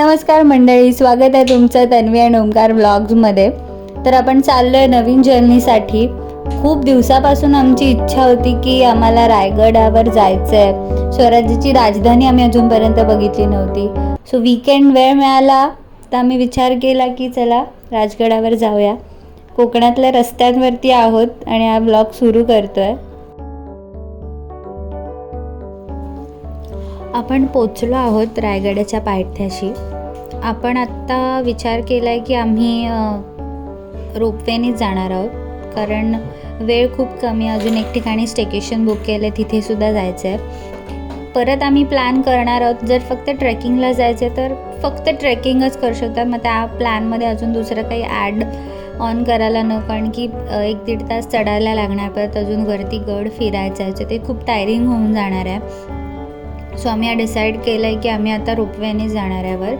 नमस्कार मंडळी स्वागत आहे तुमचं तन्वी आणि ओंकार ब्लॉग्समध्ये तर आपण चाललो आहे नवीन जर्नीसाठी. खूप दिवसापासून आमची इच्छा होती की आम्हाला रायगडावर जायचं आहे स्वराज्याची राजधानी आम्ही अजूनपर्यंत बघितली नव्हती. सो वीकेंड वेळ मिळाला तर आम्ही विचार केला की चला राजगडावर जाऊया. कोकणातल्या रस्त्यांवरती आहोत आणि हा ब्लॉग सुरू करतो आहे आपण पोचलो आहोत रायगडाच्या पायथ्याशी. आपण आत्ता विचार केला आहे की आम्ही रोपवेनेच जाणार आहोत. कारण वेळ खूप कमी अजून एक ठिकाणी स्टेकेशन बुक केलं आहे तिथेसुद्धा जायचं आहे परत आम्ही प्लॅन करणार आहोत. जर फक्त ट्रेकिंगला जायचं आहे तर फक्त ट्रेकिंगच करू शकतात मग त्या प्लॅनमध्ये अजून दुसरं काही ॲड ऑन करायला नको. कारण की एक दीड तास चढायला लागणार. परत अजून वरती गड फिरायचं आहे. ते खूप टायरिंग होऊन जाणार आहे. सो आम्ही डिसाईड केलं आहे की आम्ही आता रोपवेने जाणार आहे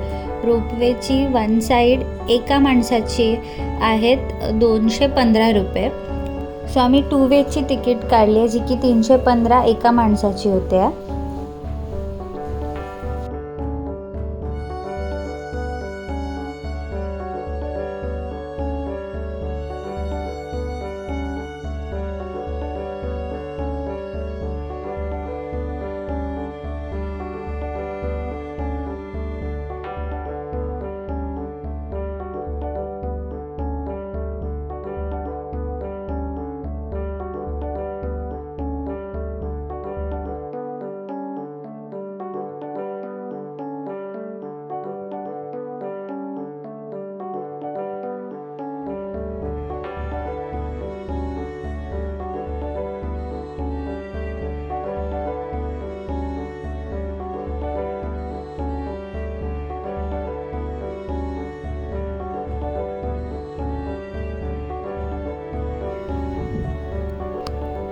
रोपवेची वन साईड एका माणसाची आहेत दोनशे पंधरा रुपये. सो आम्ही टू वेची तिकीट काढली आहे जी की तीनशे पंधरा एका माणसाची होते.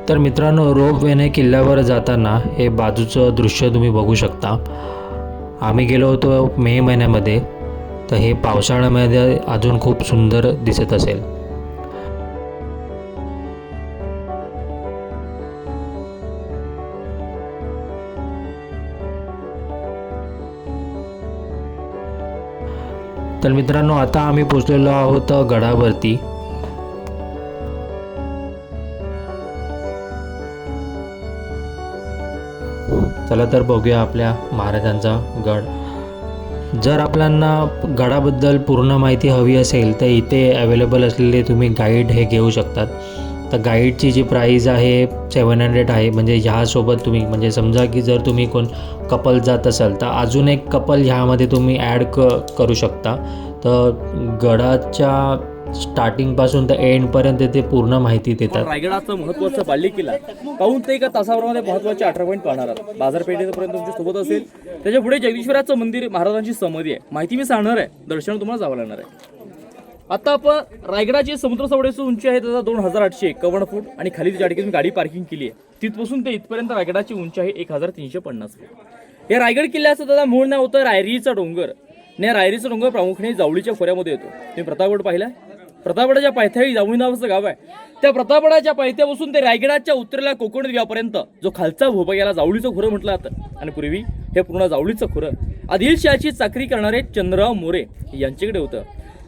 तर मित्रांनो रोप वेने किल्ल्यावर जाताना हे बाजूचं दृश्य तुम्ही बघू शकता. आम्ही गेलो होतो मे महिन्यामध्ये तर हे पावसाळ्यामध्ये अजून खूप सुंदर दिसत असेल. तर मित्रांनो आता आम्ही पोचलेलो आहोत गडावरती. चला तर बघूया आपल्या महाराजांचा गड. जर आपल्यांना गडाबद्दल पूर्ण माहिती हवी असेल तर इथे अवेलेबल असलेले तुम्ही गाईड हे घेऊ शकतात. तर गाईडची जी प्राईज आहे सेवन हंड्रेड आहे. म्हणजे ह्यासोबत तुम्ही म्हणजे समजा की जर तुम्ही कोण कपल जात असाल तर अजून एक कपल ह्यामध्ये तुम्ही ॲड क करू शकता. तर गडाच्या स्टार्टिंगपासून तर एंडपर्यंत ते पूर्ण माहिती देतात. रायगडाचं महत्वाचं बाल्य किल्ला पाहून ते एका तासावरमध्ये महत्त्वाचे अठरा पॉईंट पाहणार आहात. बाजारपेठेपर्यंत तुमच्यासोबत असेल. त्याच्या पुढे जगदीश्वराचं मंदिर महाराजांची समाधी आहे. माहिती मी सांगणार आहे. दर्शन तुम्हाला जावं लागणार आहे. आता आपण रायगडाची समुद्र सवडेची उंची आहे त्याचा दोन हजार आठशे एकावन्न फूट आणि खाली ज्या ठिकाणी गाडी पार्किंग केली आहे तिथपासून ते इथपर्यंत रायगडाची उंची आहे एक हजार तीनशे पन्नास फूट. हे रायगड किल्ल्याचं त्याचा मूळ नाव होतं रायरीचा डोंगर. ने रायरीचा डोंगर प्रामुख्याने जावळीच्या खोऱ्यामध्ये येतो. तुम्ही प्रतापगड पाहिला? प्रतापगडाच्या पायथ्याही जावळी नावाचं गाव आहे. त्या प्रतापगडाच्या पायथ्यापासून ते रायगडाच्या उत्तरेला कोकण द्वीपापर्यंत जो खालचा भोबा याला जावळीचं खोरं म्हटलं जातं. आणि पूर्वी हे पूर्ण जावळीचं खोरं. आदिलशहाची चाकरी करणारे चंद्रराव मोरे यांच्याकडे होतं.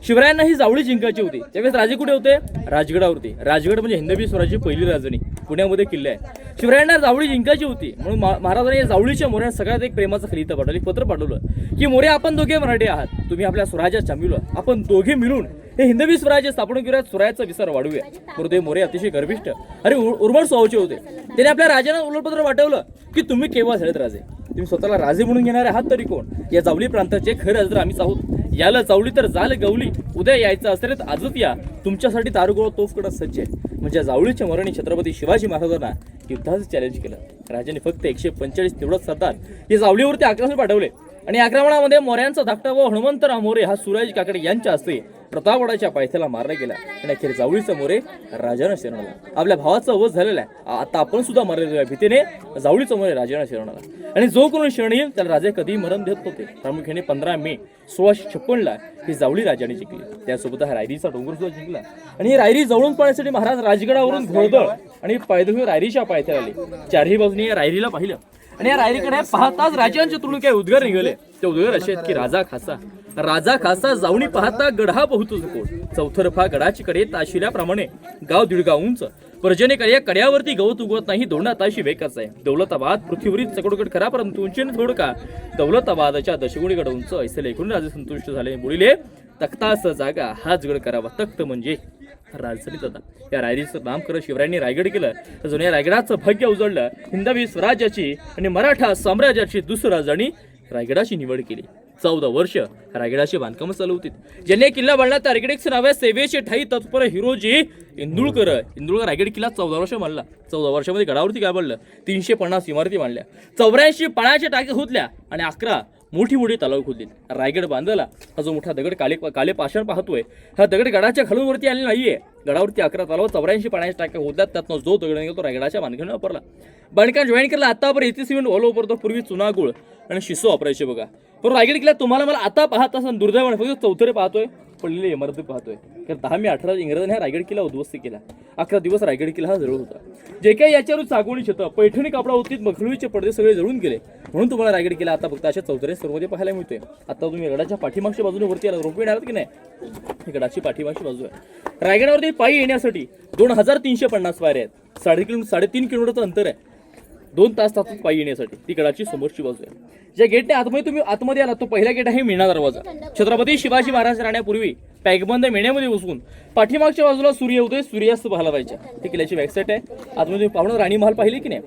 शिवरायांना ही जावळी जिंकायची होती. त्यावेळेस राजे कुठे होते? राजगडावरती. राजगड म्हणजे हिंदवी स्वराज्याची पहिली राजधानी. पुण्यामध्ये किल्ले आहे शिवरायांना जावळी जिंकायची होती. म्हणून महाराजांनी या जावळीच्या मोऱ्या सगळ्यात एक प्रेमाचं खलिता पाठवलं एक पत्र पाठवलं की मोरे आपण दोघे मराठी आहात. तुम्ही आपल्या स्वराज्यात शामिल आपण दोघे मिळून हे हिंदवी स्वराज्य स्थापन करूया स्वराज्याचा विस्तार वाढवूया. हृदय मोरे अतिशय गर्विष्ट आणि उर- उर्मट स्वभावचे होते. त्याने आपल्या राजांना उलटपत्र पाठवलं की तुम्ही केव्हा झालेत राजे? तुम्ही स्वतःला राजे म्हणून घेणारे आहात तरी कोण? या जावली प्रांताचे खरे राजे तर आम्हीच आहोत. याला जावली तर जाल गवली. उद्या यायचं असेल तर आजच या. तुमच्यासाठी दारुगोळ तोफकडं सज्ज आहे. म्हणजे जावळीच्या मरणी छत्रपती शिवाजी महाराजांना युद्धाचं चॅलेंज केलं. राजाने फक्त एकशे पंचेचाळीस तेवढंच सरदार. हे जावलीवरती आक्रमण पाठवले. आणि आक्रमणामध्ये मोऱ्यांचा धाकटा व हनुमंतराव मोरे हा सुराज काकडे यांच्या हस्ते प्रतापगडाच्या पायथ्याला मारला गेला आणि अखेर जावळीचा मोरे राजानं शरण आपल्या भावाचा वध झालेला आहे. आता आपण सुद्धा मरलेलो भीतीने जावळीचा मोरे राजानं शरण आणि जो कोणी शरण येईल त्याला राजे कधी मरण देत होते प्रामुख्याने पंधरा मे सोळाशे छप्पनला ही जावळी राजाने जिंकली. त्यासोबत हा रायरीचा डोंगर सुद्धा जिंकला. आणि ही रायरी जवळून पाहण्यासाठी महाराज राजगडावरून घोळदळ आणि पायदळ रायरीच्या पायथ्याला आले. चारही बाजूने या रायरीला पाहिलं. आणि या रायरीकडे पाहताच राजांचे तोंडून काय उद्गार निघाले. ते उद्गार असे आहेत की राजा खासा राजा खासा जाऊनी पाहता गढा बहुतो कोट चौथरफा गडाची कडे ताशिल्याप्रमाणे गाव दीडगाव उंच. पर्जनेकडे या कड्यावरती गवत उगवत नाही दोन ताशी बेकाच आहे. दौलताबाद पृथ्वीवरील चकडुकड खरा परंतु उंचीने थोडका. दौलताबादच्या दशगुणीकड उंच ऐसे लेखून राजे संतुष्ट झाले. बुडिले तख्तास जागा हाच गड करावा. तख्त म्हणजे राजधानी दादा या रायरीचं नामकरण शिवरायांनी रायगड केलं. तर जुन्या रायगडाचं भाग्य उजळलं. हिंदवी स्वराज्याची आणि मराठा साम्राज्याची दुसरी राजधानी रायगडाची निवड केली. चौदा वर्ष रायगडाची बांधकामं चालू होती ज्यांनी किल्ला बांधला त्या रायगड नाव सेवेचे ठाई तत्पर हिरोजी इंदुळकर. इंदुळकर रायगड किल्ला चौदा वर्ष बांधला. चौदा वर्षामध्ये गडावरती काय बांधलं तीनशे पन्नास इमारती बांधल्या. चौऱ्याऐंशी पाण्याच्या टाक्या होतल्या आणि अकरा मोठी मोठी तलाव खोदली. रायगड बांधला. हा जो मोठा दगड काले काले पाषाण पाहतोय हा दगड गडाच्या खालूनवरती आलेला नाहीये. गडावरती अकरा तलाव चौऱ्याऐंशी पाण्याच्या टाक्या होतात त्यातनं जो दगड निघाला तो रायगडाच्या बांधकामाने वापरला. बांधकाम जॉईन केला. आतापर्यंत इथे सिमेंट ऑल ओव्हर तो पूर्वी चुनागुळ आणि शिसो वापरायचे बघा. पण रायगड किल्ला तुम्हाला मला आता पाहत असताना दुर्दैवाने फक्त चौथरे पाहतोय पडलेली इमारती पाहतोय. कारण दहा मे अठरा इंग्रजांनी हा रायगड किल्ला उद्ध्वस्त केला. अकरा दिवस रायगड किल्ला हा जळ होता. जे काही याच्यावर चागवणी शेतं पैठणी कापडा होती मखलुईचे पडदे सगळे जळून गेले. म्हणून तुम्हाला रायगड किल्ला आता फक्त अशा चौथरे सर्वमध्ये पाहायला मिळतोय. आता तुम्ही गडाच्या पाठीमागच्या बाजूने वरती आला रोपवे आलात की नाही? गडाची पाठीमागची बाजू आहे. रायगडावरती पायी येण्यासाठी दोन हजार तीनशे पन्नास पायऱ्या आहेत. साडे किलो साडेतीन किलोमीटरचं अंतर आहे. दोन तास तासात पायी येण्यासाठी ती समोरची बाजू आहे. ज्या गेटने आतमध्ये तुम्ही आतमध्ये आला तो पहिला गेट आहे मीना दरवाजा. छत्रपती शिवाजी महाराज राहण्यापूर्वी पॅकबंद मेण्यामध्ये बसून पाठीमागच्या बाजूला सूर्य उदय सूर्यास्त पाहायला पाहिजे ते किल्ल्याची वेबसाईट आहे. आतमध्ये तुम्ही पाहून राणी महाल पाहिले की नाही?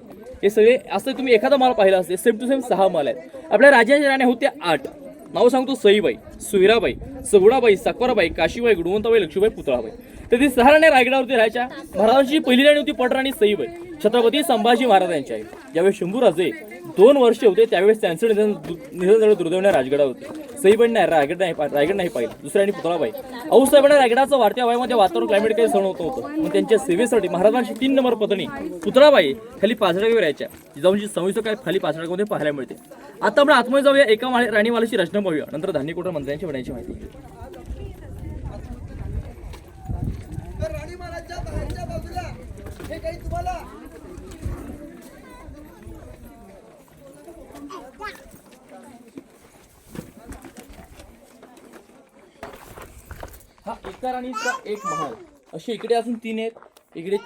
हे सगळे असं तुम्ही एखादा माल पाहिला असते सेम टू सेम सहा माल आहेत. आपल्या राजाच्या राण्या होत्या आठ. नाव सांगतो सईबाई सुहिराबाई सगुडाबाई साकोराबाई काशीबाई गुणवंताबाई लक्ष्मीबाई पुतळाबाई. तर ती सहा राण्या रायगडावरती राहायच्या. महाराजांची पहिली राणी होती पटराणी सईबाई. छत्रपती संभाजी महाराजांची आहे ज्यावेळेस शंभूराजे दोन वर्ष होते त्यावेळेस त्यांचं निधन निधन झालं दुर्दैवाने होते. सईबाई नाही रायगड नाही रायगड नाही पाहिजे दुसऱ्या आणि पुतळाबाई औसाहेबांना रायगडाचं वाढत्या वयामध्ये वातावरण क्लायमेट काही सण होत होतं मग त्यांच्या सेवेसाठी महाराजांची तीन नंबर पत्नी पुतळाबाई खाली पाचडागावी राहायच्या जिजाऊंची सविस्तर काय खाली पाचडागामध्ये पाहायला मिळते. आता आपण आतमध्ये जाऊया. एका माळे राणीवालाची रचना पाहूया. नंतर धान्यकोटर मंत्र्यांची म्हणायची माहिती. राणी महाराजच्या बाहेरच्या बाजूला हे काही तुम्हाला हा एका राणीचा एक महाल. असे इकडे अजून तीन आहेत इकडे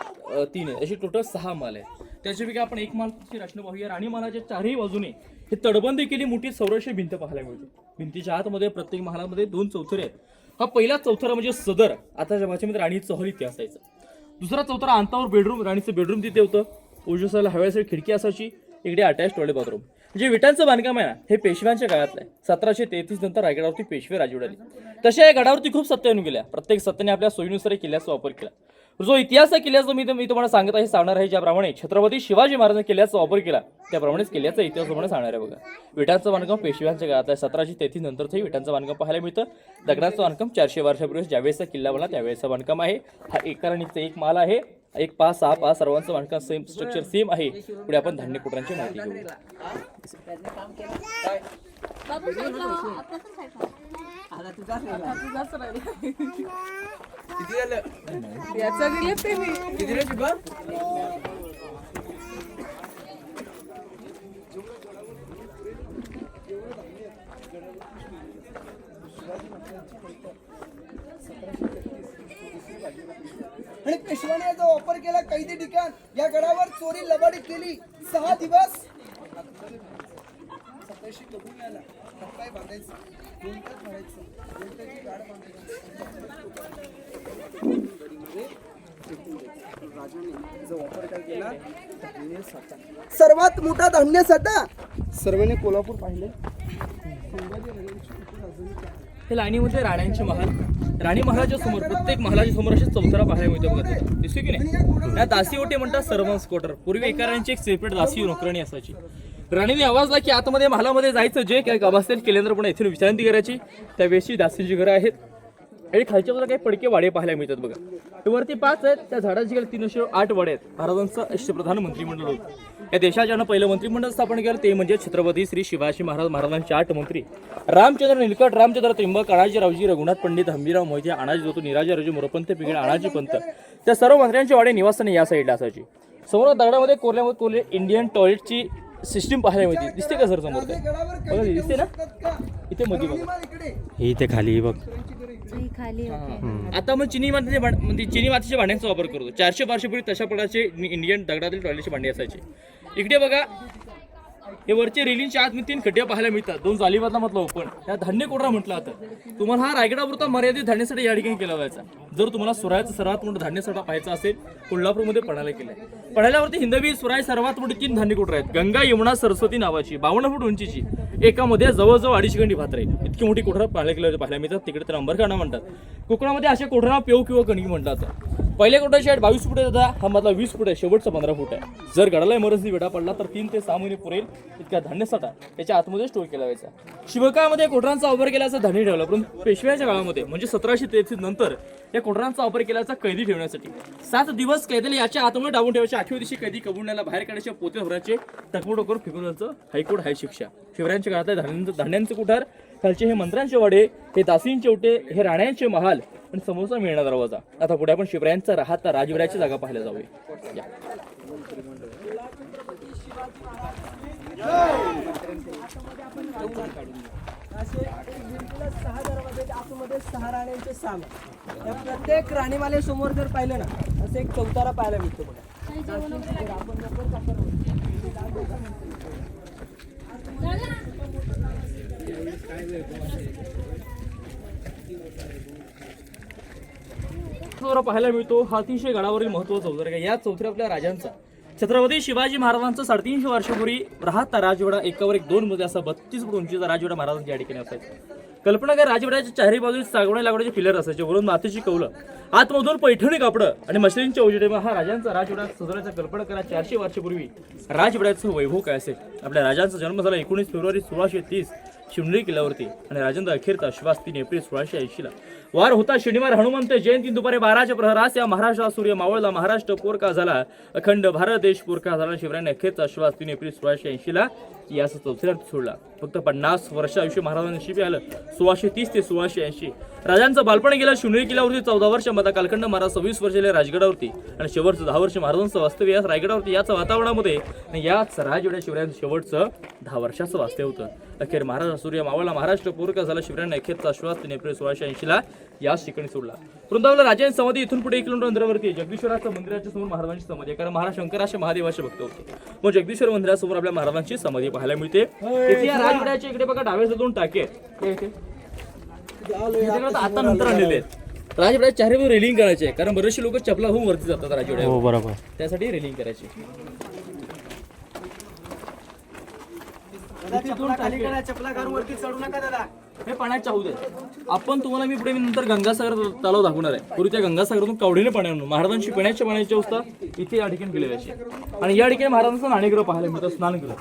तीन आहेत. असे टोटल सहा माल आहेत. त्याच्यापैकी आपण एक मालची रचना पाहूया. राणी महालाच्या चारही बाजूने हे तडबंदी केली मोठी सौरक्षे भिंत पाहायला मिळते. भिंतीच्या आतमध्ये प्रत्येक महालामध्ये दोन चौथरे आहेत. हा पहिला चौथरा म्हणजे सदर. आताच्या भाषेमध्ये राणी चहल इथे असायचा. दुसरा चौथरा अंतावर बेडरूम राणीचं बेडरूम तिथे होतं. ओजसाला हव्यासाठी खिडकी असायची. इकडे अटॅच टॉयलेट बाथरूम जे विटांचं बांधकाम आहे ना हे पेशव्यांच्या काळातलं आहे. सतराशे तेहतीस नंतर रायगडावरती पेशवे राजवड आली तशा या गडावरती खूप सत्य येऊन गेल्या. प्रत्येक सत्याने आपल्या सोयीनुसार किल्ल्याचा वापर केला. जो इतिहास आहे किल्ल्याचा मी मी तुम्हाला सांगत आहे सांगणार आहे ज्याप्रमाणे छत्रपती शिवाजी महाराजांनी किल्ल्याचा वापर केला त्याप्रमाणेच किल्ल्याचा इतिहास तुम्हाला सांगणार आहे बघा. विटांचं बांधकाम पेशव्यांच्या काळात आहे. सतराशे तेहतीस नंतरचंही विटांचं बांधकाम पाहायला मिळतं. दगडाचं बांधकाम चारशे वर्षापूर्वी ज्यावेळेसचा किल्ला बनला त्यावेळेचा बांधकाम आहे. हा एका एक माल आहे. एक पाच सहा पाच सर्वांचं बांधकाम सेम स्ट्रक्चर सेम आहे पुढे आपण धान्य कुटरांची माहिती घेऊ Gracias दिले ते मी किती रे शुभा? आणि पेशवाने याचा वापर केला कैदी ठिकाण. या गडावर चोरी लबाडी केली. सहा दिवस. कबूल बांधायचं. भरायचं. गाड बांधायची. वापर केला सर्वात मोठा धान्य साठा. सर्वांनी कोल्हापूर पाहिले. हे लाईनीमध्ये राण्यांचे महाल. राणी महालाच्या समोर प्रत्येक महालाच्या समोर असे चौथरा पाहायला मिळतो बघा दिसतो की नाही? या दासी ओटे म्हणतात सर्वन्स क्वार्टर पूर्वी एका राणीची एक सेपरेट दासी नोकरणी असायची. राणीने आवाजला की आतमध्ये महालामध्ये जायचं जे काय असेल केलेंद्र पण इथून विश्रांती करायची. त्यावेळेसची दासीची घरं आहेत. आणि खालच्या बाजूला काही पडके वाडे पाहायला मिळतात बघा. हे वरती पाच आहेत त्या झाडाची गेले तीनशे आठ वाडे आहेत. महाराजांचं अष्टप्रधान मंत्रिमंडळ होतं. या देशाच्या ज्यानं पहिलं मंत्रिमंडळ स्थापन केलं ते म्हणजे छत्रपती श्री शिवाजी महाराज महाराजांचे आठ मंत्री. रामचंद्र निलकट रामचंद्र त्रिंबक अणाजी रावजी रघुनाथ पंडित हंबीराव मोहिते अणाजी जोतू निराजी राजू मोरपंत पिगड अणाजी पंत. त्या सर्व मंत्र्यांचे वाडे निवासाने या साईडला असायची. समोर दगडामध्ये कोरल्यामध्ये कोरले इंडियन टॉयलेटची सिस्टीम पाहायला मिळते. दिसते का सर समोर ते? बघा ते दिसते ना? इथे मध्ये बघा. ही इथे खाली बघ. ही खाली होते. आता मग चिनी मातीचे भांड म्हणजे चिनी मातीच्या भांड्यांचा वापर करतो चारशे वर्षापूर्वी तशा प्रकारचे इंडियन दगडातील टॉयलेटचे भांडे असायचे. इकडे बघा हे वरचे रेलिंगच्या आत तीन खड्डे पाहायला मिळतात. दोन जालीवादला म्हटलं ओपन त्या धान्य कोठरा म्हटलं आता? तुम्हाला हा रायगडापुरता मर्यादित धान्यासाठी या ठिकाणी केला जायचा. जर तुम्हाला सुरायचं सर्वात मोठं धान्य साठा पाहायचा असेल कोल्हापूरमध्ये पडायला केलाय. पडायलावरती हिंदवी सुराय सर्वात मोठी तीन धान्य कुठं आहेत? गंगा यमुना सरस्वती नावाची बावन्न फूट उंचीची. एकामध्ये जवळजवळ अडीचशे गंडी भात्रे इतकी मोठी कोठरा पाहायला केलं पाहायला मिळतात. तिकडे तर अंबरखाना म्हणतात. कोकणामध्ये अशा कोठरा पेव किंवा कणकी म्हणतात पहिल्या कोटाची हाईट बावीस फूट आहे दादा. हा मधला वीस फूट आहे. शेवटचा पंधरा फूट आहे. जर गडाला इमर्जन्सी वेढा पडला तर तीन ते सहा महिने पुरेल. इतका धान्य त्याच्या आतमध्ये स्टोर केला जायचा. शिवकाळामध्ये कोटरांचा वापर केल्याचा धान्य ठेवला परंतु पेशव्याच्या काळामध्ये म्हणजे सतराशे तेहतीस नंतर या कोटरांचा वापर केल्याचा कैदी ठेवण्यासाठी. सात दिवस कैद्याला याच्या आतमध्ये डावून ठेवायचे. आठव्या दिवशी कैदी कबुण्याला बाहेर काढायच्या पोते भरायचे. टकमोटोकर करून द्यायचं हायकोर्ट हाय शिक्षा. शिवरायांच्या काळातल्या धान्यांचं धान्यांचे कुठार खालचे हे मंत्र्यांचे वाडे हे दासींचे ओटे हे राण्यांचे महाल आणि समोरचा मिळणार दरवाजा. आता पुढे आपण शिवरायांचा राहता राजवीराची जागा पाहायला जाऊया या. असे भिंतीला सहा दरवाजे आतमध्ये सहा राण्यांचे साम या प्रत्येक राणीमाले समोर जर पाहिलं ना असं एक चौतारा पाहायला मिळतो. बघा पाहायला मिळतो हा अतिशय गडावरील महत्त्वाचा चौधरी आहे. या चौथऱ्या आपल्या राजांचा. छत्रपती शिवाजी महाराजांचा साडेतीनशे वर्षापूर्वी राहता राजवाडा एकावर एक दोन मध्ये असा बत्तीस फूट उंचीचा राजवाडा महाराजांच्या या ठिकाणी असायचा कल्पना काय राजवाड्याच्या चारही बाजूला सागवणे लागवड्याचे पिलर असायचे. वरून मातीची कौलं आतमधून पैठणी कापडं आणि मशलींच्या उजेडे हा राजांचा राजवाडा सजवण्याचा कल्पना करा चारशे वर्षापूर्वी राजवाड्याचं वैभव काय असेल? आपल्या राजांचा जन्म झाला एकोणीस फेब्रुवारी सोळाशे तीस. शिवनेरी किल्ल्यावरती. आणि राजेंद्र अखेरचा श्वास तीन एप्रिल सोळाशे ऐंशीला. वार होता शनिवार हनुमंत जयंती. दुपारी बाराच्या प्रहरास या महाराष्ट्रात सूर्य मावळला. महाराष्ट्र पोरका झाला. अखंड भारत देश पोरका झाला. शिवरायाने अखेरचा श्वास तीन एप्रिल सोळाशे ऐंशीला. याचा चौथऱ्यात सोडला. फक्त पन्नास वर्ष आयुष्य महाराजांनी शिबी आलं सोळाशे तीस ते सोळाशे ऐंशी. राजांचं बालपण गेलं शिवनेरी किल्ल्यावरती चौदा वर्ष मधा कालखंड महाराज सव्वीस वर्ष गेले राजगडावरती. आणि शेवटचं दहा वर्ष महाराजांचं वास्तव्य याच रायगडावरती याच वातावरणामध्ये. आणि याच राजवाड्या शिवरायांचं शेवटचं दहा वर्षाचं वास्तव्य होतं. अखेर महाराज सूर्य मावळला महाराष्ट्र पूरका झाला शिवरायांनी अखेरचा श्वास तीन एप्रिल सोळाशे ऐंशीला याच ठिकाणी सोडला. वृंदावनला राजांची समाधी इथून पुढे एक किलोमीटर अंतरावरती. आहे. जगदीश्वराचं मंदिराच्या समोर महाराजांची समाधी. कारण महाराज शंकराचे महादेवाचे भक्त होते. मग जगदीश्वर मंदिरासमोर आपल्या महाराजांची समाधी पाहायला मिळते. इथे या राजवाड्याच्या इकडे बघा डाव्या दोन टाके आता नंतर आणलेले आहेत. राजवाड्यात चारही बाजू रेलिंग करायचे आहे. कारण बरेचसे लोक चपला होऊन वरती जातात राजवाड्यावर हो बरोबर. त्यासाठी रेलिंग करायची चपला घालून वरती चढू नका दादा. हे पाण्याच्या हौद आहेत आपण तुम्हाला मी पुढे नंतर गंगासागर तलाव दाखवणार आहे. पूर्वी त्या गंगासागरातून कवडीने पाणी आणून महाराजांची पिण्याच्या पाण्याची अवस्था इथे या ठिकाणी केली जायची आणि या ठिकाणी महाराजांचं नाणेग्रह पाहायला मिळतं स्नानगृह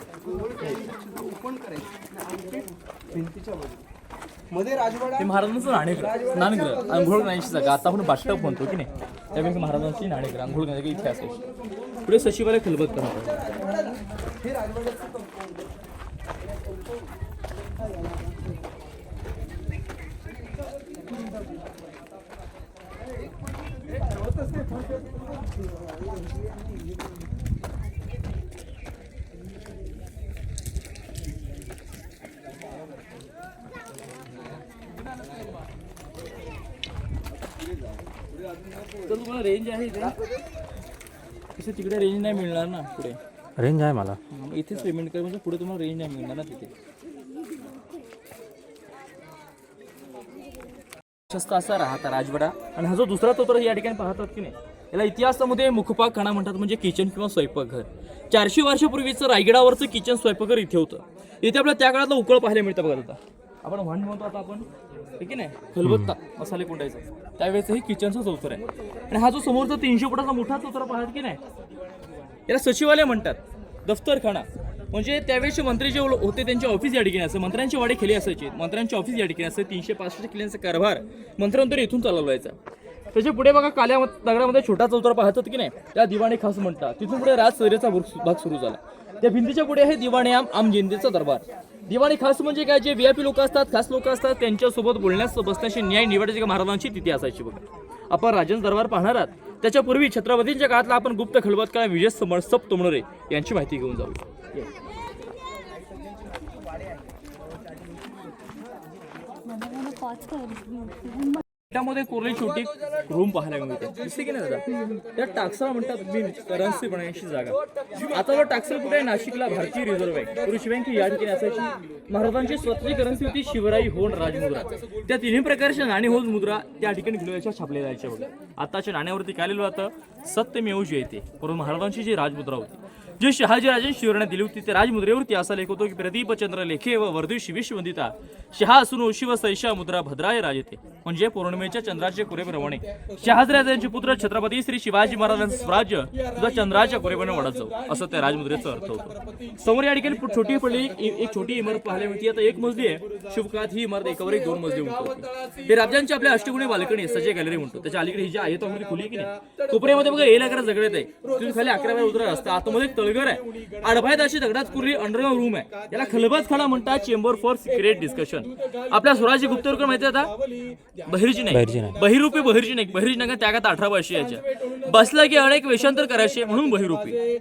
हे महाराजांचं नाणेग्रह स्नानगृह आंघोळ करण्याची जागा. आता आपण बाष्टप म्हणतो की नाही? त्यापैकी महाराजांची नाणेग्रह आंघोळ करण्याची इथे असायची. पुढे सचिवालय खलबत करणार रेंज आहे इथे. तिकडे रेंज नाही मिळणार ना पुढे. रेंज आहे मला. मग इथेच पेमेंट कर म्हणजे पुढे तुम्हाला रेंज नाही मिळणार ना तिथे. प्रशस्त असा राहता राजवाडा. आणि हा जो दुसरा तोतर या ठिकाणी पाहतात की नाही याला इतिहासामध्ये मुखपाक खाना म्हणतात म्हणजे किचन किंवा स्वयंपाकघर. चारशे वर्षापूर्वीचं रायगडावरचं किचन स्वयंपाकघर इथे होतं. इथे आपल्याला त्या काळातलं उकळ पाहायला मिळतं बघा आता. आपण वाण म्हणतो आता आपण. ठीक आहे ना? खलबत्ता मसाले कुंडायचा. त्यावेळेस हे किचनचा चौतर आहे. आणि हा जो समोरचा तीनशे फुटाचा मोठा चौतरा पाहत की नाही? याला सचिवालय म्हणतात दफ्तरखाना. म्हणजे त्यावेळेचे मंत्री जे हो- होते त्यांचे ऑफिस या ठिकाणी असं मंत्र्यांचे वाडे खेळे असायचे. मंत्र्यांचे ऑफिस या ठिकाणी असे तीनशे पासष्ट किल्ल्यांचा कारभार मंत्र्यांतर इथून चालवायचा त्याच्या पुढे बघा काल्या दगडामध्ये छोटा चौथरा पाहतात की नाही? त्या दिवाणी खास म्हणतात. तिथून पुढे राज सैरेचा भाग सुरू झाला. त्या भिंतीच्या पुढे आहे दिवाणी आम आम जिंदेचा दरबार. दिवाळी खास म्हणजे काय? जे व्ही आय पी लोक असतात खास लोक असतात त्यांच्यासोबत बोलण्यास बसण्याची न्याय निवडायची महाराजांची तिथे असायची बघा. आपण राजन दरबार पाहणार आहात. त्याच्यापूर्वी छत्रपतींच्या काळातला आपण गुप्त खलबतकाळ विजय समर सप तोमणोरे यांची माहिती घेऊन जाऊ. त्यामध्ये कोरली छोटी रूम पाहायला मिळते. दिसते की नाही दादा? त्या टाक्सला म्हणतात बिन करन्सी बनायची जागा. आता जर टाक्सल कुठे आहे? नाशिकला भारतीय रिझर्व्ह बँक. पुरुष बँक या ठिकाणी असायची. महाराजांची स्वतःची करन्सी होती शिवराई होण राजमुद्रा. त्या तिन्ही प्रकारच्या नाणी होत मुद्रा त्या ठिकाणी किलोच्या छापल्या जायच्या होत्या आताच्या नाण्यावरती काय लिहिलं जातं? सत्यमेव येते परंतु महाराजांची जी राजमुद्रा होती जे शहाजी राजे शिवराने दिली होती ते राजमुद्रेवरती असा लेख होतो की प्रदीप चंद्र लेखे व वर्दिशी विश्ववंदिता शहा असून शिव सैशा मुद्रा भद्राय राजते म्हणजे पौर्णिमेच्या चंद्राचे कुरेप्रमाणे शहाजीराजांचे पुत्र छत्रपती श्री शिवाजी महाराजांचं स्वराज्य सुद्धा चंद्राच्या कुरेपणे वाढत जाऊ असं त्या राजमुद्रेचा अर्थ होतो. समोर या ठिकाणी छोटी पडली एक छोटी इमारत पाहायला मिळते. आता एक मजली आहे. शिवकात ही इमारत एकावर एक दोन मजली म्हणतो हे राज्यांची आपल्या अष्टगुणी बाल्कनी सजय गॅलरी म्हणतो. त्याच्या अलीकडे ही जी आहे तो खुली की नाही? कोपऱ्यामध्ये बघा येईल अकरा दगड आहे. तुम्ही खाली अकरा वेळा उतरा असता आतमध्ये एक तळघर आहे. अडभायत अशी दगडात कुरली अंडरग्राऊंड रूम आहे. याला खलबत खडा म्हणतात चेंबर फॉर सिक्रेट डिस्कशन आपल्या स्वराज्य गुप्तवर्ग माहिती आता? बहिर्जी नाही नाही. बहिरूपी बहिर्जी नाही बहिर्जी नका त्यागात अठरा वर्षी याच्या. बसला की अनेक वेषांतर करायचे म्हणून बहिरूपी.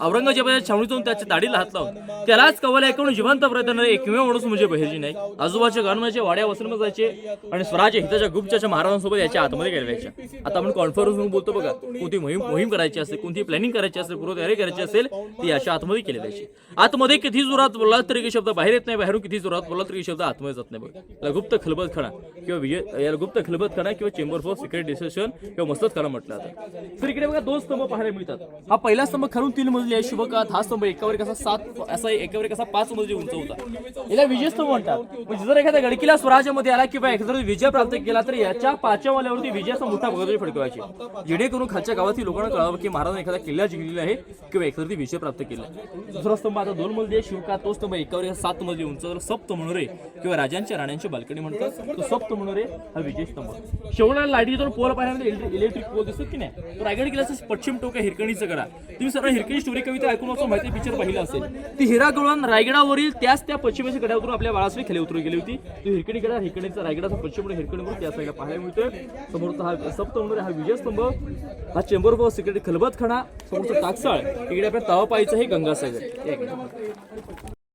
औरंगजेबाच्या छावणीतून त्याच्या दाढीला हात लावून. त्यालाच कवल ऐकून जिवंत प्रयत्न एकमेव माणूस म्हणजे बहिर्जी नाही आजोबाच्या गाणमाच्या वाड्या वसलम जायचे आणि स्वराज्य हिताच्या गुप्तच्या महाराजांसोबत याच्या आतमध्ये गेलवायच्या आता आपण कॉन्फरन्स म्हणून बोलतो बघा. कोणती मोहीम मोहीम करायची असेल कोणती प्लॅनिंग करायची असेल पूर्वतयारी करायची असेल असेल ती अशा आतमध्ये केली जायची आतमध्ये किती जोरात बोलला तरी शब्द बाहेर येत नाही बाहेरून किती जोरात बोलला तरी शब्द आतमध्ये जात नाही याला गुप्त खलबत खणा. किंवा विजय याला गुप्त खलबत खणा किंवा चेंबर फॉर सिक्रेट डिसेशन किंवा मस्तच खणा म्हटलं जातं तर इकडे बघा दोन स्तंभ पाहायला मिळतात. हा पहिला स्तंभ खरून तीन मजली आहे. शुभकात हा स्तंभ एकावर कसा सात असा एकावर कसा पाच मजली उंच होता. याला विजय स्तंभ म्हणतात. म्हणजे जर एखाद्या गडकीला स्वराज्यामध्ये आला किंवा एखादा विजय प्राप्त केला तर याच्या पाचव्या वाल्यावरती विजयाचा मोठा भगवती फडकवायची. जेणेकरून खालच्या गावातील लोकांना कळावं की महाराजांनी एखादा किल्ला जिंकलेला आहे किंवा एखादा विजय प्राप्त केला. दुसरा स्तंभ आता दोन मजली आहे शिवका तो स्तंभ एकावर सात मजली उंच सप्त मनोरे किंवा राजांच्या राण्यांची बाल्कनी म्हणतात. तो सप्त मनोरे हा विजय स्तंभ. शेवटला लाईटीतून पोल पाहिल्यानंतर इलेक्ट्रिक पोल दिसतो की नाही? तो रायगड किल्ल्याचं पश्चिम टोक आहे हिरकणीचं गडा. तुम्ही सर्व हिरकणी स्टोरी कविता ऐकून असं माहिती पिक्चर पाहिलं असेल. ती हिरा गळून रायगडावरील त्याच त्या पश्चिमेच्या कड्यावरून आपल्या बाळासरी खाली उतरून गेली होती. तो हिरकणी गडा हिरकणीचा रायगडाचा पश्चिम हिरकणीवर त्या साईडला पाहायला मिळतोय. समोरचा हा सप्त मनोरे हा विजय स्तंभ. हा चेंबर ऑफ सिक्रेट खलबत खणा समोरचा टाकसाळ इकडे आपल्या तलाव तळापाईचं हे गंगासागर.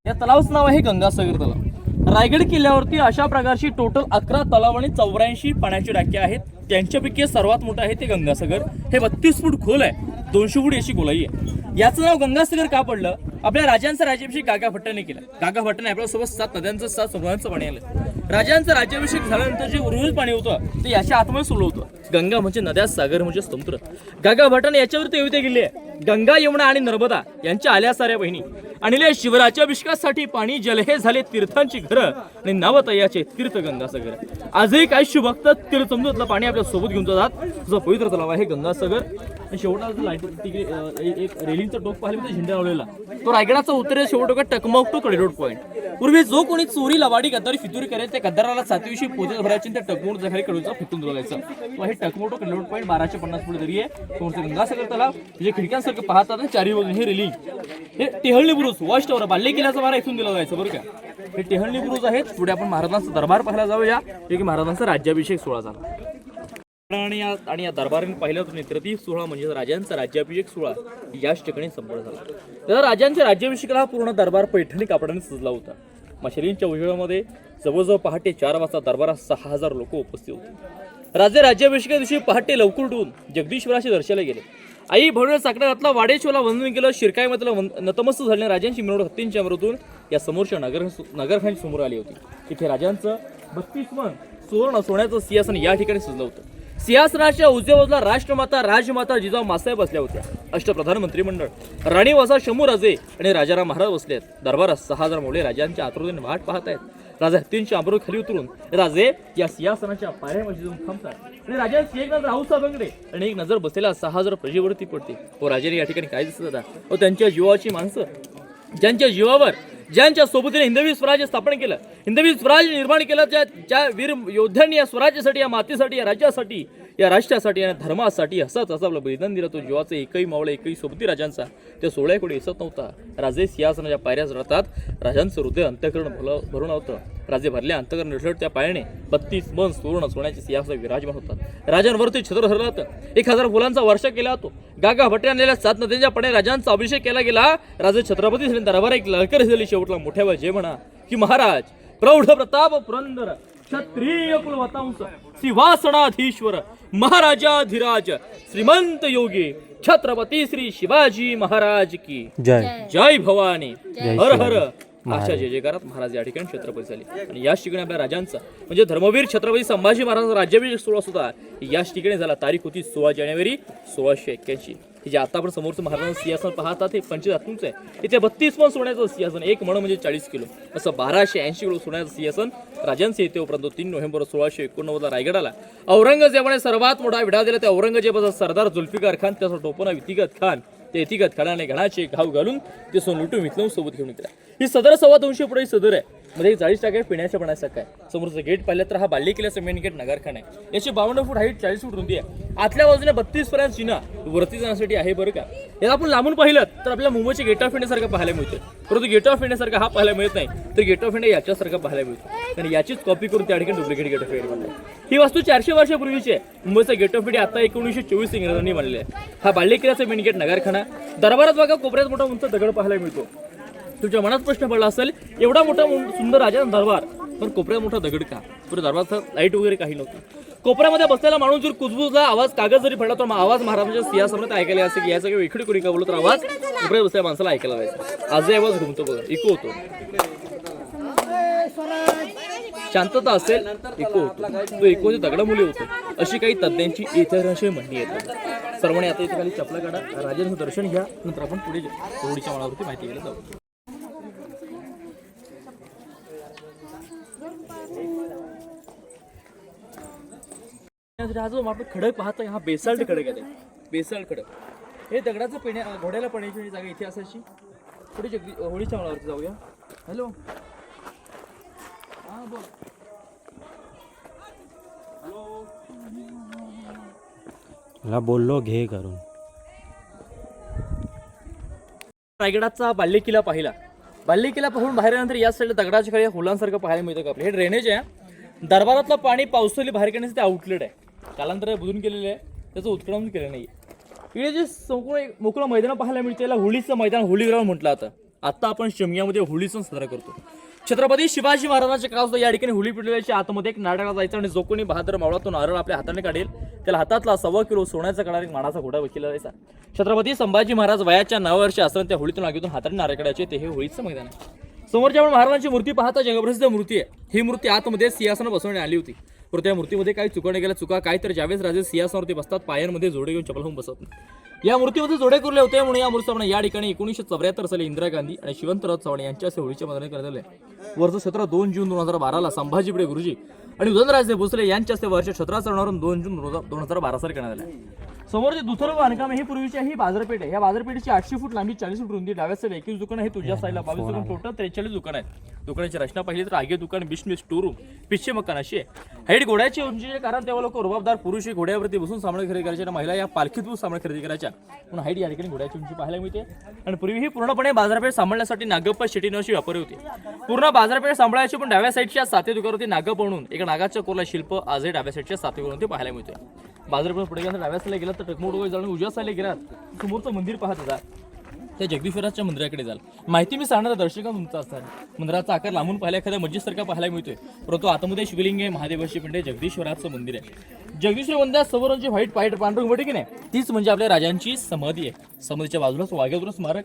या तलावाचं नाव आहे गंगासागर तलाव. रायगड किल्ल्यावरती अशा प्रकारची टोटल अकरा तलाव आणि चौऱ्याऐंशी पाण्याची टाकी आहेत. त्यांच्यापैकी सर्वात मोठं आहे ते गंगासागर. हे बत्तीस फूट खोल आहे. दोनशे फूट अशी गोलाई आहे. याचं नाव गंगासागर का पडलं? आपल्या राजांचा राज्याभिषेक गागा भट्टाने केला. गागा भट्टाने आपल्यासोबत सात नद्यांचं सात समुद्रांचं पाणी आलं राजांचा राज्याभिषेक झाल्यानंतर जे उर्वरित पाणी होतं ते याच्या आतमध्ये सोडलं होतं. गंगा म्हणजे नद्या सागर म्हणजे समुद्र. गागा भट्टाने याच्यावरती कविता केली आहे. गंगा यमुना आणि नर्मदा यांच्या आल्या साऱ्या बहिणी. आणले शिवराच्या अभिषेकासाठी पाणी जल हे झाले तीर्थांची घरं आणि नवतयाचे तीर्थ गंगासागर आजही काही शिवभक्त तीर्थ पाणी आपल्यासोबत घेऊन जातात. तुझा पवित्र तलाव आहे गंगासागर. आणि शेवटला लाइट एक रेलिंगचा टोक पाहिलं तर झेंडा लावलेला. तो रायगडाचा उत्तरे शेवटोका टोक टकमक टू कडेरोड पॉईंट पूर्वी जो कोणी चोरी लवाडी गद्दारी फितुरी करेल त्या गद्दाराला सातवीशी पोते भरायची त्या टकमोट खाली कडूचा फेकून द्यायचं तो हे टकमोटो कडेरोड पॉईंट बाराशे पन्नास फूट दरी आहे. गंगासागर तलाव. जे खिडक्यांसारखं पाहतात चारी वगैरे हे रेलिंग. हे टेहळणी बुरुज वॉच टॉवर बाल्ले किल्ल्याचा मारा इथून दिला जायचं बरं का? हे टेहळणी बुरुज आहेत. पुढे आपण महाराजांचा दरबार पाहायला जाऊया. जे की महाराजांचा राज्याभिषेक सोहळा झाला. आणि या आणि या दरबाराने पाहिलं तर नेत्रती सोहळा म्हणजे राजांचा राज्याभिषेक सोहळा. याच ठिकाणी संपन्न झाला. तर राजांच्या राज्याभिषेकाला हा पूर्ण दरबार पैठणी कापडाने सजला होता. मशालींच्या उजेडामध्ये जवळजवळ पहाटे चार वाजता दरबारात सहा हजार लोक उपस्थित होते. राजे राज्याभिषेका दिवशी पहाटे लवकर उठून जगदीश्वराचे दर्शनाला गेले. आई भडवे साकडा वाडेश्वरला वंदन केलं शिरकाई मधलं वन- नतमस्त झालेल्या राजांची मिरवणूक हत्तींच्या मृतून या समोरच्या नगर नगरखंड समोर आली होती. तिथे राजांचं बत्तीस मन सुवर्ण सोन्याचं सिंहासन या ठिकाणी सजलं होतं. सिंहासनाच्या उजव्या बाजूला राष्ट्रमाता राजमाता जिजाऊ मासाहेब बसल्या होत्या. अष्टप्रधान मंत्रिमंडळ राणी वसा शंभू राजे आणि राजाराम महाराज बसले आहेत दरबारात सहा हजार मोठे राजांच्या आतुरतेने वाट पाहत आहेत. राजा हत्तींच्या अमृत खाली उतरून राजे या सिंहासनाच्या पायऱ्यामध्ये जाऊन थांबतात. आणि राजांची एक नजर राहूसा बंगडे आणि एक नजर बसलेला सहा हजार प्रजेवरती पडते. हो, व राजाने या ठिकाणी काय दिसत होता? व त्यांच्या जीवाची माणसं. ज्यांच्या जीवावर ज्यांच्या सोबतीने हिंदवी स्वराज्य स्थापन केलं हिंदवी स्वराज्य निर्माण केलं ज्या ज्या वीर योद्ध्यांनी या स्वराज्यासाठी या मातीसाठी या राज्यासाठी या राष्ट्रासाठी आणि धर्मासाठी असाच असं आपलं बलिदान दिलं तो जीवाचं एकही मावळा एकही सोबती राजांचा. त्या सोहळ्याकडे दिसत नव्हता. राजे सिंहासनाच्या पायऱ्याच राहतात राजांचं हृदय अंत्यकरण भलं भरून होतं. राजे भरल्या अंतकरण निठळत त्या पायाने बत्तीस मन सुवर्ण सोन्याचे सिंहासन विराजमान होतात राजांवरती छत्र धरलं एक हजार फुलांचा वर्षा केला होतो गागा भट्टे आणलेल्या सात नद्यांच्या पणे राजांचा अभिषेक केला गेला. राजे छत्रपती श्री दरबार एक लळकर झाली. शेवटला मोठ्या जय म्हणा की महाराज प्रौढ प्रताप पुरंदर. क्षत्रिय कुलवतांस सिंहासनाधीश्वर महाराजाधिराज श्रीमंत योगी छत्रपती श्री शिवाजी महाराज की। जय। जय भवानी। हर हर. अशा जय जयकारात महाराज या ठिकाणी छत्रपती झाले. आणि याच ठिकाणी आपल्या राजांचा म्हणजे धर्मवीर छत्रपती संभाजी महाराजांचा राज्याभिषेक सोहळा सुद्धा याच ठिकाणी झाला. तारीख होती सोळा जानेवारी सोळाशे एक्क्याऐंशी. हे जे आता आपण समोरचं महाराजांचं सिंहासन पाहतात हे पंचधातूंचं आहे. इथे बत्तीस पण सोन्याचं सिंहासन एक मण म्हणजे चाळीस किलो. असं बाराशे ऐंशी किलो सोन्याचं सिंहासन राजांचे येते उपरांत तीन नोव्हेंबर सोळाशे एकोणनव्वदला रायगडाला. औरंगजेबाने सर्वात मोठा विडा दिला. त्या औरंगजेबाचा सरदार जुल्फिकार खान त्याचा टोपना वितिगत खान. ते इतिगत खडाने घणाचे घाव घालून ते सोन लुटून विकलवून सोबत घेऊन गेला ही सदर सव्वा दोनशे पुढे सदर आहे. मध्ये चाळीस टक्के पिण्याच्या पाण्याचं काय? समोरचं गेट पाहिलं तर हा बाल्य किल्ल्याचा मेन गेट नगरखान आहे. याची बावन्न फूट हाईट चाळीस फूट रुंदी आहे. आतल्या बाजूने बत्तीस पर्यंत जिना वरती जाण्यासाठी आहे बरं का? याला आपण लांबून पाहिलं तर आपल्या मुंबईचे गेट ऑफ इंडियासारखं पाहायला मिळतं. परंतु गेट ऑफ इंडियासारखा हा पाहायला मिळत नाही. तर गेट ऑफ इंडिया याच्यासारखं पाहायला मिळतो. आणि याचीच कॉपी करून त्या ठिकाणी डुप्लिकेट गेट ऑफ इंडिया बनला ही वास्तू चारशे वर्षापूर्वीची आहे. मुंबईचा गेट ऑफ इंडिया आता एकोणीसशे चोवीस इंग्रजांनी बनले आहे. हा बाल्य किल्ल्याचा मेन गेट नगरखाना. दरबारात बघा कोपऱ्यात मोठा उंच दगड पाहायला मिळतो. तुमच्या मनात प्रश्न पडला असेल एवढा मोठा सुंदर राजा दरबार पण कोपऱ्यात मोठा दगड का? पुढे दरबारचं लाइट वगैरे काही नव्हती. कोपऱ्यामध्ये बसलेला माणूस जर कुजबुजला आवाज कागद जरी पडला तर आवाज महाराजांच्या सिंहासमोर ऐकायला असेल की याचं काही इकडे कोणी का बोलत तर आवाज? कोपऱ्यात बसल्या माणसाला ऐकायला जायचा आजही आवाज घुमतो बघा इको होतो. शांतता असेल इको होतो. तो इको दगडामुळे होतो. अशी काही तज्ज्ञांची इतिहासाची म्हणणी येते सर्वांनी आता इथे खाली चपला काढा. राजांचं दर्शन घ्या नंतर आपण पुढे होडीच्या माळावरती माहिती घ्यायला जाऊ. हा जो आपण खडक पाहतोय. हा बेसाल्ट खडक आहे ते. बेसाल्ट खडक. हे दगडाचं पिण्या घोड्याला पाण्याची जागा इथे असायची पुढे जगदी होळीच्या माळावरती जाऊया. हॅलो. हा बोल. मला बोललो घे करून. रायगडाचा बाल्य किल्ला पाहिला. बाल्य किल्ला पाहून बाहेर आल्यानंतर या साईडला दगडाच्या खाली हुलांसारखं पाहायला मिळतं का आपलं हे ड्रेनेज आहे. दरबारातलं पाणी पावसाळी बाहेर काढण्याचं ते आउटलेट आहे. कालांतर बुजून केलेलं आहे. त्याचं उत्खनन केलं नाही. इकडे जे संपूर्ण एक मोकळं मैदान पाहायला मिळते याला होळीचं मैदान होळी ग्राउंड म्हटलं जातं. आत्ता आपण शिमग्यामध्ये होळी सण साजरा करतो. छत्रपती शिवाजी महाराजांच्या काळात या ठिकाणी होळी पिटलेल्याच्या आतमध्ये एक नाटकाला जायचं आणि जो कोणी बहादर मावळातून नारळ आपल्या हाताने काढेल त्याला हातातला सव्वा किलो सोन्याचा काढा एक मानाचा घोडा वकिला जायचा छत्रपती संभाजी महाराज वयाच्या नऊ वर्षी असताना त्या होळीतून आगीतून हाताने नारळ काढायचे. ते हे होळीचं मैदान आहे. समोरच्या आपण महाराजांची मूर्ती पाहता जगप्रसिद्ध मूर्ती आहे. ही मूर्ती आतमध्ये सिंहासनं बसवण्यात आली होती. परंतु त्या मूर्तीमध्ये काही चुकवण्या गेल्या चुका काय तर ज्यावेळेस राजे सिंहासनावरती बसतात पायांमध्ये जोडे घेऊन चपल होऊन बसत या मूर्तीमध्ये जोडे कुरले होते म्हणून या मूर्ती या ठिकाणी एकोणीसशे चौऱ्याहत्तर साली इंदिरा गांधी आणि शिवंतराव चव्हाण यांच्या होळीच्या मैदानात करण्यात आले वर्ष सतरा दोन जून दोन हजार बाराला संभाजी गुरुजी आणि उदयनराजे भोसले यांच्या हस्ते वर्ष सतरा चरणावरून दोन जून दोन हजार बारा साली करण्यात आले. समोर जे दुसरं बांधकाम आहे ही पूर्वीची ही बाजारपेठ आहे. या बाजारपेठेची आठशे फूट लांबी चाळीस फूट रुंदी डाव्या साईड एकवीस दुकान आहे तुझ्या साईडला बावीस दुकान टोटल त्रेचाळीस दुकान आहेत. दुकानाची रचना पाहिली तर आगे दुकान बिस्मी स्टोर रूम पिच्छे मकान अशी आहे. हाईट घोड्याची उंचीचे कारण तेव्हा लोक रुबाबदार पुरुष हे घोड्यावरती बसून सामान खरेदी करायचे आणि महिला या पालखीत बसून सामान खरेदी करायच्या. म्हणून हाईट या ठिकाणी घोड्याची उंची पाहायला मिळते. आणि पूर्वी ही पूर्णपणे बाजारपेठ सांभाळण्यासाठी नागप्पा शेट्टी नावाची व्यापारी होती. पूर्ण बाजारपेठ सांभाळायची पण डाव्या साईडच्या साते दुकानावरती नागप म्हणून. एका नागाच्या कोरला शिल्प आजही डाव्या साईडच्या सातवीवरून ते पाहायला मिळते बाजारपेठ पुढे गेला डाव्या साईडला गेला तर टकमोड वगैरे जाऊन उजव्या साईडला गेला समोरचं मंदिर पाहत होता. त्या जगदीश्वराच्या मंदिराकडे जाल. माहिती मी सांगणार दर्शका तुमचा असणार मंदिराचा आकार लांबून पाहिला एखाद्या मस्जिदसारखा पाहायला मिळतोय. परंतु आतमध्ये शिवलिंग आहे महादेवाची पिंड जगदीश्वराचं मंदिर आहे. जगदीश्वर मंदिरात समोरची व्हाईट पाईट पांढरुंग उभं की नाही तीच म्हणजे आपल्या राजांची समाधी आहे. समाधीच्या बाजूलाच वाघेश्वर स्मारक.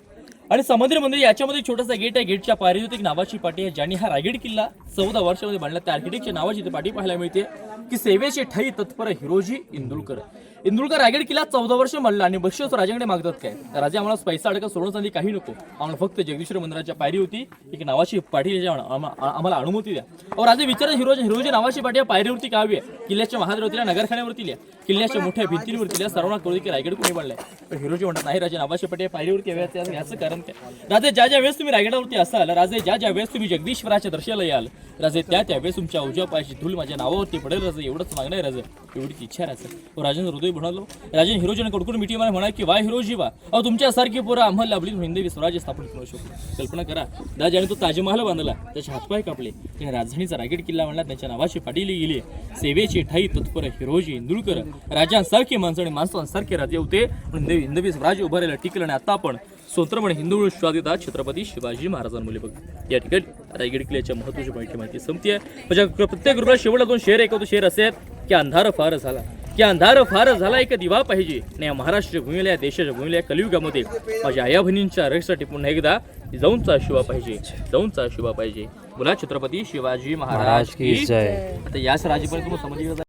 आणि समुद्र मंदिर याच्यामध्ये छोटासा गेट आहे. गेटच्या पायरीत एक नावाची पाटी आहे. ज्यांनी हा रायगड किल्ला चौदा वर्षामध्ये बांधला. त्या आर्किटेक्टच्या नावाची पाटी पाहायला मिळते. की सेवेचे ठाई तत्पर हिरोजी इंदुलकर. इंदुलकर रायगड किल्ला चौदा वर्ष मांडला आणि बक्षीस राजाकडे मागतात काय? राजा आम्हाला पैसा अडका सोडून काही नको. आम्हाला फक्त जगदीश्वर मंदिराच्या पायरी होती एक नावाची पाठी आम्हाला अनुमती द्या. अहो राजे विचार हिरोज हिरोजी नावाची पाठी या पायरीवरती काव्य किल्ल्याच्या महाद्रवतीला नगरखान्यावरती लिहा किल्ल्याच्या मोठ्या भिंतींवरती लिहा सर्वांना कळू की रायगड कोणी बांधलाय पण हिरोजी म्हणतात नाही राजे नावाची पाठी या पायरीवरती हवी याचं कारण काय? राजे ज्या ज्या वेळेस तुम्ही रायगडावरती असाल राजे ज्या ज्या वेळेस तुम्ही जगदीश्वराच्या दर्शनाला याल राजे त्या त्यावेळेस तुमच्या उजव्या पायाची धूल माझ्या नावावरती पडेल राजे. एवढंच मागणं आहे राजे. एवढीच इच्छा राजे. राजाने हृदय म्हणालो. राजन हिरोजीने कडकून मिठी मला म्हणा की वा हिरोजी वा अहो तुमच्यासारखी पोरं आम्हाला लाभली हिंदवी स्वराज्य स्थापन करू शकतो कल्पना करा राजाने तो ताजमहाल बांधला त्याचे हातपाय कापले त्याने राजधानीचा रायगड किल्ला म्हणला त्यांच्या नावाची पाटीली गेली. सेवेची ठाई तत्पर हिरोजी इंदुळकर राजांसारखे माणसं आणि माणसांसारखे राजे होते. म्हणून हिंदवी स्वराज्य उभारायला टिकलं आणि आता आपण स्वतंत्रपणे हिंदू विश्वादिता छत्रपती शिवाजी महाराजांमुळे बघ. या ठिकाणी रायगड किल्ल्याच्या महत्वाची माहिती माहिती संपते आहे म्हणजे प्रत्येक ग्रुपला शेवटला दोन शेर ऐकवतो शेर असे आहेत की अंधार फार झाला. की अंधार फार झाला एक दिवा पाहिजे. आणि या महाराष्ट्र भूमीला या देशाच्या भूमीला या कलियुगामध्ये माझ्या आया बहिणींच्या आरक्षणासाठी पुन्हा एकदा जाऊनचा शिवा पाहिजे. जाऊनचा शिवा पाहिजे. बोला छत्रपती शिवाजी महाराज महाराज की जय. आता याच राजीपर्यंत समजली